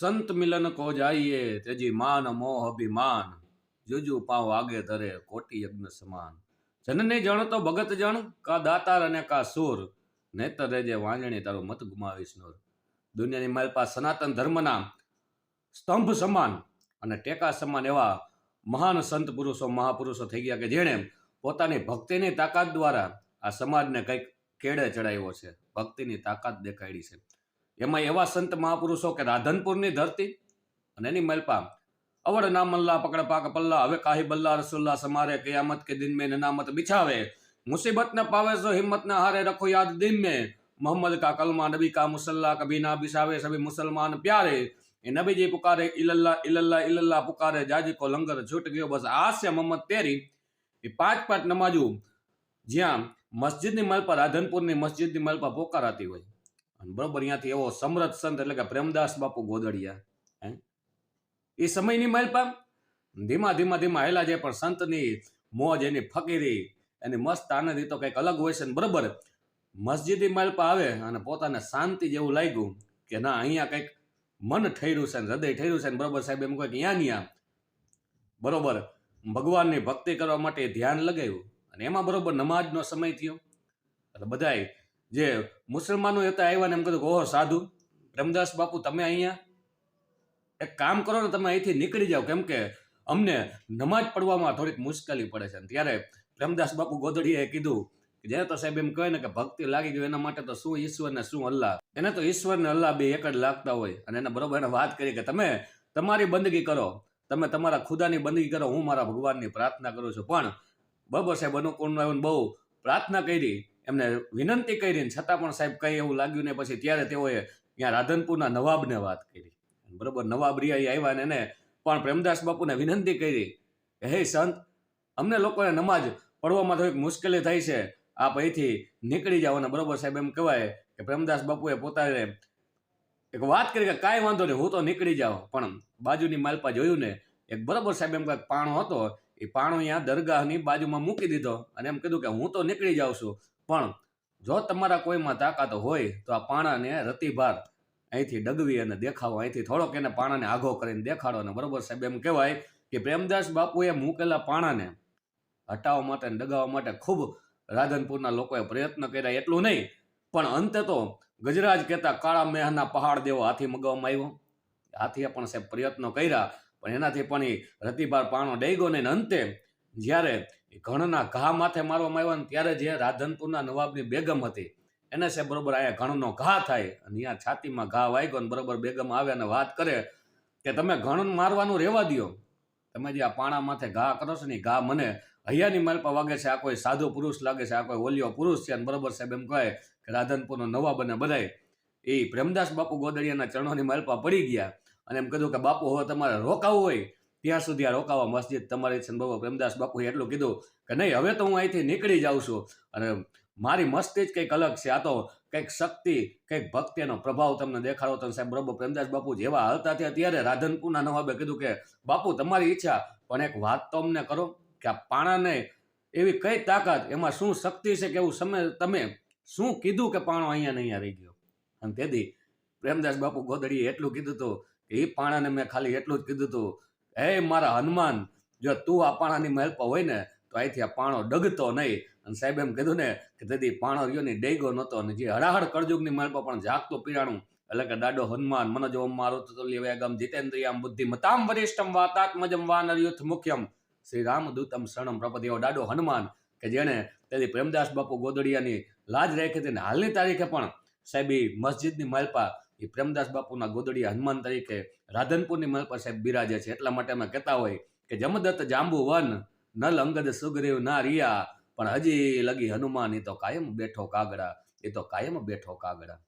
સંત મિલન કો જાઈએ તેજી માન મોહ અભિમાન. જુજુ પાવ આગે ધરે કોટી યજ્ઞ સમાન. જનને જણ તો ભગત જણ, કા દાતાર અને કા સુર. નેતર રેજે વાંજણી, તારો મત ગુમાવીશ નોર. દુનિયાની મારી પાસે સનાતન ધર્મના સ્તંભ સમાન અને ટેકા સમાન એવા મહાન સંત પુરુષો, મહાપુરુષો થઈ ગયા કે જેણે પોતાની ભક્તિની તાકાત દ્વારા આ સમાજને કંઈક કેળે ચડાવ્યો છે. ભક્તિની તાકાત દેખાડી છે. એમાં એવા સંત મહાપુરુષો કે રાધનપુરની ધરતી અને એની મલપા અવડ ના મલ્લા પકડ પાક પલ્લા હવે કાહી બલ્લા રસુલ્લા સમારે કયામત કે દિન में નનામત બિછાવે મુસીબત ન પાવે સો હિમ્મત ન હારે રખો યાદ દિન में मोहम्मद का कलमा नबी का मुसल्ला कभी ना बिछावे सभी मुसलमान प्यारे ये नबी जी पुकारे इल्लल्लाह इल्लल्लाह इल्लल्लाह पुकारे जाजी को लंगर छूट गयो बस આસ્ય મોહમ્મદ તેરી એ પાંચ પાંચ નમાજુ જ્યાં મસ્જિદની મલ પર રાધનપુરની મસ્જિદની મલ પર પોકારાતી હોય અને બરોબર અહીંયાથી એવો સમરથ સંત એટલે કે પ્રેમદાસ બાપુ ગોદડિયા, હે? એ સમયની મલ પર ધીમા ધીમા ધીમા હેલા જાય, પણ સંતની મોજ એની ફકીરી, એની મસ્ત આનંદ તો કંઈક અલગ હોય છે ને, બરોબર? મસ્જિદી મહેલપા આવે અને પોતાને શાંતિ જેવું લાગ્યું કે ના, અહીંયા કંઈક મન ઠર્યું છે ને, હૃદય ઠર્યું છે ને, બરોબર સાહેબ, એમ કહે કે અહીંયા ન્યા બરોબર, ભગવાનની ભક્તિ કરવા માટે ધ્યાન લગાવ્યું. અને એમાં બરોબર નમાજનો સમય થયો. એટલે બધાય જે મુસલમાનો હતા આવ્યા ને એમ કીધું ઓહો, સાધુ, રમદાસ બાપુ, તમે અહીંયા? એક કામ કરો ને તમે અહીંથી નીકળી જાઓ. કેમ કે અમને નમાજ પડવામાં થોડીક મુશ્કેલી પડે છે. ત્યારે રમદાસ બાપુ ગોદડીએ કીધું જે તો સાહેબ એમ કહે ને કે ભક્તિ લાગી ગયું, એના માટે તો શું ઈશ્વર ને શું અલ્લાહ? એને તો ઈશ્વર ને અલ્લાહ બે એક જ લાગતા હોય. અને એને બરોબર એને વાત કરી કે તમે તમારી બંદગી કરો. તમે તમારા ખુદાની બંદગી કરો. હું મારા ભગવાનની પ્રાર્થના કરું છું. પણ બબર સાહેબ અનુકૂળ આવ્યું બહુ પ્રાર્થના કરી. એમને વિનંતી કરી ને છતાં પણ સાહેબ કંઈ એવું લાગ્યું ને પછી ત્યારે તેઓએ ત્યાં રાધનપુરના નવાબને વાત કરી. બરોબર, નવાબ રિયા આવ્યા ને એને પણ પ્રેમદાસ બાપુને વિનંતી કરી કે, હે સંત, અમને લોકોને નમાજ પડવામાં થોડીક મુશ્કેલી થઈ છે. આપ અહીંથી નીકળી જાઓ. અને બરોબર સાહેબ એમ કહેવાય કે પ્રેમદાસ બાપુએ પોતાને એક વાત કરી કે, કાંઈ વાંધો નહીં, હું તો નીકળી જાઉં. પણ બાજુની માલપા જોયું ને, એક બરોબર સાહેબ એમ કંઈક પાણો હતો. એ પાણો અહીંયા દરગાહની બાજુમાં મૂકી દીધો અને એમ કીધું કે, હું તો નીકળી જાઉં છું. પણ જો તમારા કોઈમાં તાકાત હોય, તો આ પાણાને રતિભાર અહીંથી ડગવી અને દેખાવો. અહીંથી થોડોક એને પાણાને આઘો કરીને દેખાડો અને બરોબર સાહેબ, એમ કહેવાય કે પ્રેમદાસ બાપુએ મૂકેલા પાણાને હટાવવા માટે અને ડગાવવા માટે ખૂબ રાધનપુરના લોકોએ પ્રયત્ન કર્યા. એટલું નહીં, પણ અંતે તો ગજરાજ કહેતા કાળા મેહના પહાડ દેવો હાથી મગાવવામાં આવ્યો. હાથીએ પણ સાહેબ પ્રયત્નો કર્યા, પણ એનાથી પણ એ રતિભાર પાણો ડેગો ને અંતે જ્યારે ઘણના ઘા માથે મારવામાં આવ્યા ને ત્યારે જે રાધનપુરના નવાબની બેગમ હતી, એને સાહેબ બરોબર અહીંયા ઘણનો ઘા થાય અને અહીંયા છાતીમાં ઘા વાગ્યો ને બરોબર બેગમ આવે અને વાત કરે કે તમે ઘણ મારવાનું રહેવા દ્યો. તમે જે આ પાણા માથે ઘા કરો છો ને ઘા મને હૈયાની માલપા વાગે છે, આ કોઈ સાધુ પુરુષ લાગે છે, આ કોઈ ઓલિયો પુરુષ છે અને બરોબર સાહેબ એમ કહે કે રાધનપુરનો નવાબ અને બધાય એ પ્રેમદાસ બાપુ ગોદડિયાના ચરણોની માલપા પડી ગયા અને એમ કીધું કે બાપુ હવે તમારે રોકાવું હોય ત્યાં સુધી આ રોકાવા મસ્જિદ તમારી છે બાબા પ્રેમદાસ બાપુએ એટલું કીધું કે નહીં, હવે તો હું અહીંથી નીકળી જાઉં છું. અને મારી મસ્તી જ કંઈક અલગ છે. આ તો કંઈક શક્તિ, કંઈક ભક્તિનો પ્રભાવ તમને દેખાડો તો સાહેબ બરોબર પ્રેમદાસ બાપુ જેવા હાલતા થયા ત્યારે રાધનપુરના નવાબે કીધું કે, બાપુ, તમારી ઈચ્છા, પણ એક વાત તો અમને કરો કે આ પાણાને એવી કઈ તાકાત, એમાં શું શક્તિ છે કે એવું સમય, તમે શું કીધું કે પાણો અહીંયા નહીં રહી ગયો? અને તેથી પ્રેમદાસ બાપુ ગોદડીએ એટલું કીધું હતું કે એ પાણાને મેં ખાલી એટલું જ કીધું હતું હે મારા હનુમાન, જો તું આ પાણાની મહેલ્પ હોય ને, તો અહીંથી આ પાણો ડગતો નહીં. અને સાહેબ એમ કીધું ને કે તેથી પાણો રહ્યો ને ડેગો નહોતો. અને જે હળાહળ કળજુગની મહેલ્પ પણ જાગતું પીરાણું. એટલે કે દાડો હનુમાન મનોજોમ મારું તુલ્ય વેગમ, જીતેન્દ્રિયામ બુદ્ધિ મતામ વરિષ્ઠમ વાતાત્મજમ વાનર યુથ મુખ્યમ. શ્રી રામદૂતમ શરણમ એવો દાડો હનુમાન, કે જેણે તેથી પ્રેમદાસ બાપુ ગોદડિયાની લાજ રાખી હતી. હાલની તારીખે પણ સાહેબ મસ્જિદની માલપા એ પ્રેમદાસ બાપુના ગોદડિયા હનુમાન તરીકે રાધનપુરની માલપા સાહેબ બિરાજે છે. એટલા માટે અમે કહેતા હોય કે જમદત્ત જાંબુ વન, નલ અંગદ સુગ્રીવ ના રિયા. પણ હજી લગી હનુમાન એ તો કાયમ બેઠો કાગડા એ તો કાયમ બેઠો કાગડા.